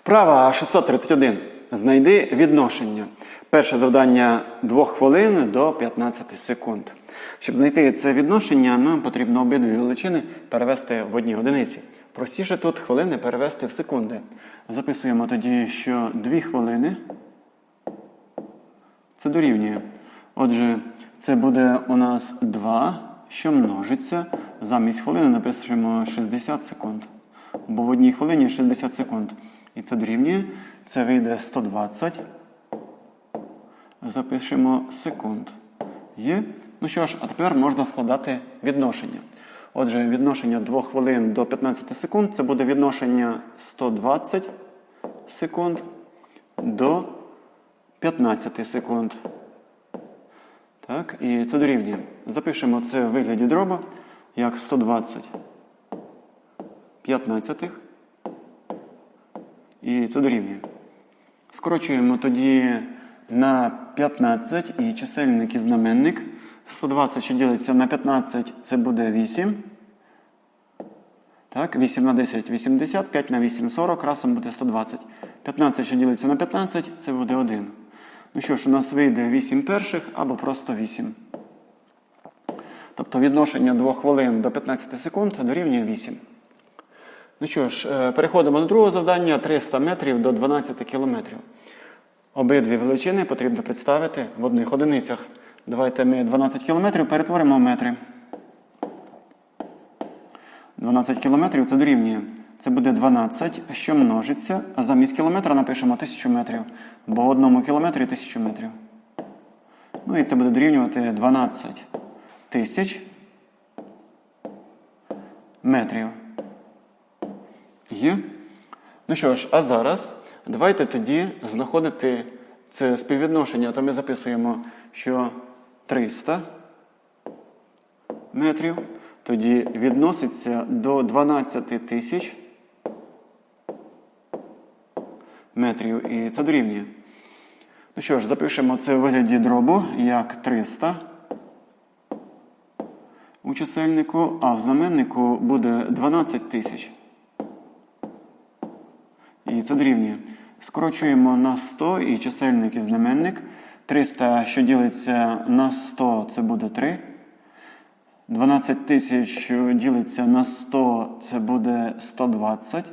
Вправа 631. Знайди відношення. Перше завдання 2 хвилин до 15 секунд. Щоб знайти це відношення, нам потрібно обидві величини перевести в одні одиниці. Простіше тут хвилини перевести в секунди. Записуємо тоді, що 2 хвилини це дорівнює. Отже, це буде у нас 2, що множиться. Замість хвилини напишемо 60 секунд. Бо в одній хвилині 60 секунд. І це дорівнює. Це вийде 120. Запишемо секунд. Є? Ну що ж, а тепер можна складати відношення. Отже, відношення 2 хвилин до 15 секунд це буде відношення 120 секунд до 15 секунд. Так, і це дорівнює. Запишемо це в вигляді дроба як 120 15. І це дорівнює. Скорочуємо тоді на 15 і чисельник і знаменник. 120, що ділиться на 15, це буде 8. Так, 8 на 10 80, 5 на 8 40, разом буде 120. 15, що ділиться на 15, це буде 1. Ну що ж, у нас вийде 8 перших або просто 8. Тобто відношення 2 хвилин до 15 секунд дорівнює 8. Ну що ж, е, переходимо до другого завдання 300 метрів до 12 кілометрів. Обидві величини потрібно представити в одних одиницях. Давайте ми 12 кілометрів перетворимо в метри. 12 кілометрів це дорівнює. Це буде 12, що множиться, а замість кілометра напишемо 1000 метрів. Бо в одному кілометрі 1000 метрів. Ну і це буде дорівнювати 12 тисяч метрів. Є? Ну що ж, а зараз давайте тоді знаходити це співвідношення. То ми записуємо, що 300 метрів тоді відноситься до 12 тисяч метрів. І це дорівнює. Ну що ж, запишемо це в вигляді дробу як 300 у чисельнику, а в знаменнику буде 12 тисяч. І це дорівнює. Скорочуємо на 100 і чисельник і знаменник. 300, що ділиться на 100, це буде 3. 12 тисяч, ділиться на 100, це буде 120.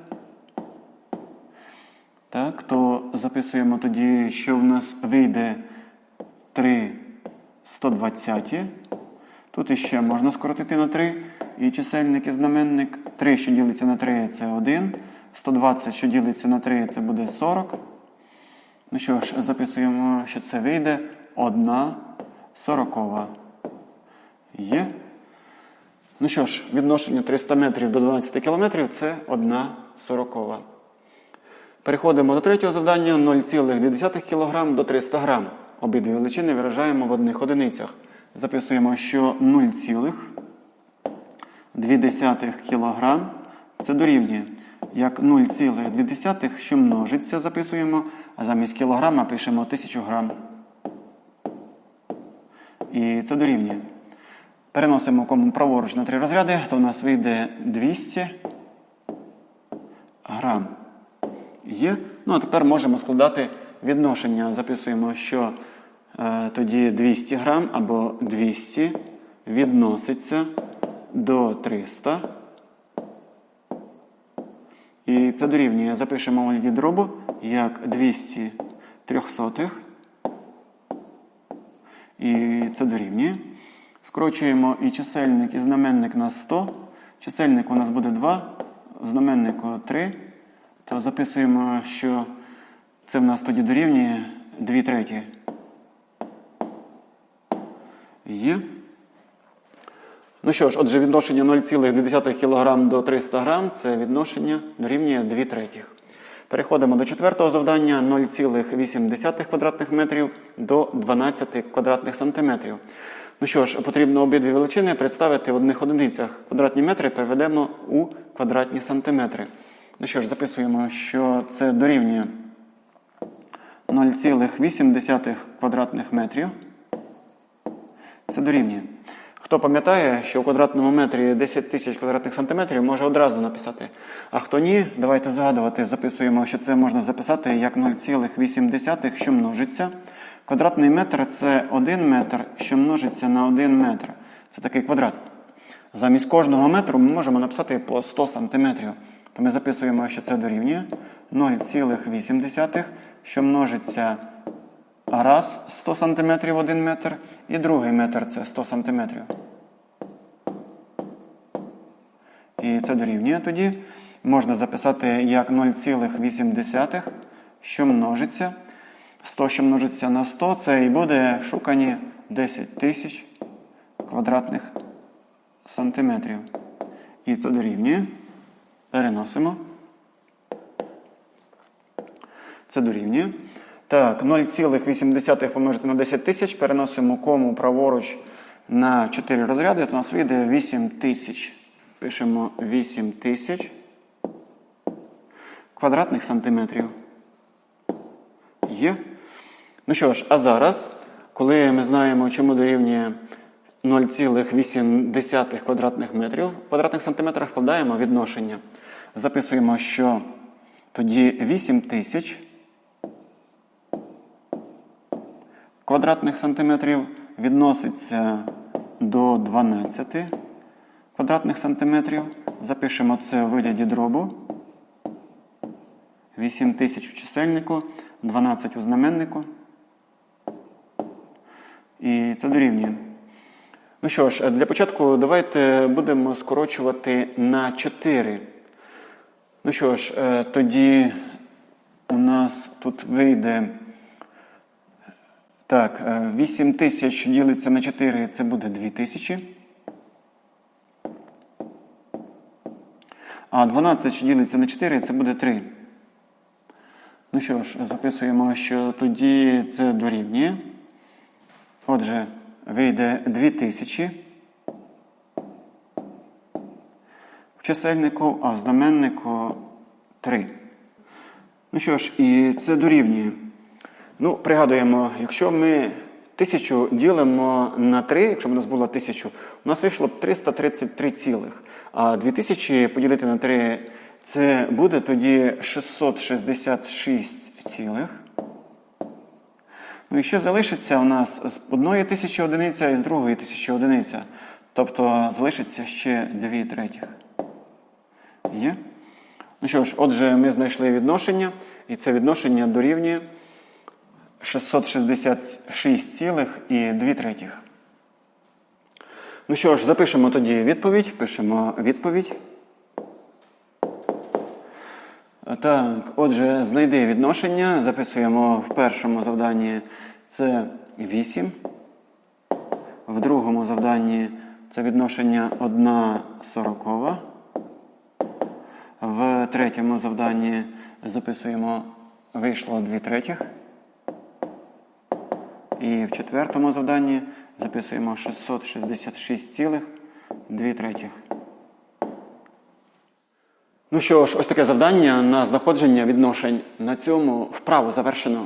Так, то записуємо тоді, що в нас вийде 3 120. Тут іще можна скоротити на 3. І чисельник і знаменник. 3, що ділиться на 3, це 1. 120, що ділиться на 3, це буде 40. Ну що ж, записуємо, що це вийде 1 сорокова. Є. Ну що ж, відношення 300 метрів до 12 кілометрів це 1 сорокова. Переходимо до третього завдання 0,2 кг до 300 г. Обидві величини виражаємо в одних одиницях. Записуємо, що 0,2 кг це дорівнює. Як 0,2, що множиться, записуємо, а замість кілограма пишемо 1000 грам. І це дорівнює. Переносимо кому праворуч на три розряди, то у нас вийде 200 грам. Є. Ну, а тепер можемо складати відношення. Записуємо, що е, тоді 200 грам або 200 відноситься до 300. І це дорівнює. Запишемо вигляді дробу як 200 трьохсотих. І це дорівнює. Скорочуємо і чисельник, і знаменник на 100. Чисельник у нас буде 2, в знаменнику 3. То записуємо, що це в нас тоді дорівнює 2 треті. Є. Ну що ж, отже, відношення 0,2 кг до 300 г це відношення дорівнює 2 третіх. Переходимо до четвертого завдання 0,8 квадратних метрів до 12 квадратних сантиметрів. Ну що ж, потрібно обидві величини представити в одних одиницях. Квадратні метри переведемо у квадратні сантиметри. Ну що ж, записуємо, що це дорівнює 0,8 квадратних метрів. Це дорівнює. Хто пам'ятає, що у квадратному метрі 10 тисяч квадратних сантиметрів може одразу написати. А хто ні, давайте згадувати, записуємо, що це можна записати як 0,8, що множиться. Квадратний метр це 1 метр, що множиться на 1 метр. Це такий квадрат. Замість кожного метру ми можемо написати по 100 сантиметрів. То ми записуємо, що це дорівнює 0,8, що множиться раз 100 см 1 метр, і другий метр це 100 см. І це дорівнює тоді. Можна записати як 0,8, що множиться. 100, що множиться на 100, це і буде шукані 10 тисяч квадратних сантиметрів. І це дорівнює. Переносимо. Це дорівнює. Так, 0,8 помножити на 10 тисяч. Переносимо кому праворуч на 4 розряди. То у нас вийде 8 тисяч. Пишемо 8 тисяч квадратних сантиметрів. Є. Ну що ж, а зараз, коли ми знаємо, чому дорівнює 0,8 квадратних метрів, в квадратних сантиметрах складаємо відношення. Записуємо, що тоді 8 тисяч квадратних сантиметрів відноситься до 12 квадратних сантиметрів. Запишемо це в вигляді дробу. 8 тисяч у чисельнику, 12 у знаменнику. І це дорівнює. Ну що ж, для початку давайте будемо скорочувати на 4. Ну що ж, е, тоді у нас тут вийде. Так, 8 тисяч ділиться на 4, це буде 2 тисячі. А 12 що ділиться на 4, це буде 3. Ну що ж, записуємо, що тоді це дорівнює. Отже, вийде 2000 в чисельнику, а в знаменнику 3. Ну що ж, і це дорівнює. Ну, пригадуємо, якщо ми тисячу ділимо на 3, якщо б у нас було 1000, у нас вийшло б 333 цілих. А 2000 поділити на 3 це буде тоді 666 цілих. Ну і ще залишиться у нас з одної тисячі одиниця і з другої тисячі одиниця. Тобто залишиться ще 2 третіх. Є? Ну що ж, отже, ми знайшли відношення, і це відношення дорівнює 666,2 третіх. Ну що ж, запишемо тоді відповідь. Пишемо відповідь. Так, отже, знайди відношення. Записуємо в першому завданні це 8. В другому завданні це відношення 1 сорокова. В третьому завданні записуємо вийшло 2 третіх. І в четвертому завданні записуємо 666,2 третіх. Ну що ж, ось таке завдання на знаходження відношень. На цьому вправу завершено.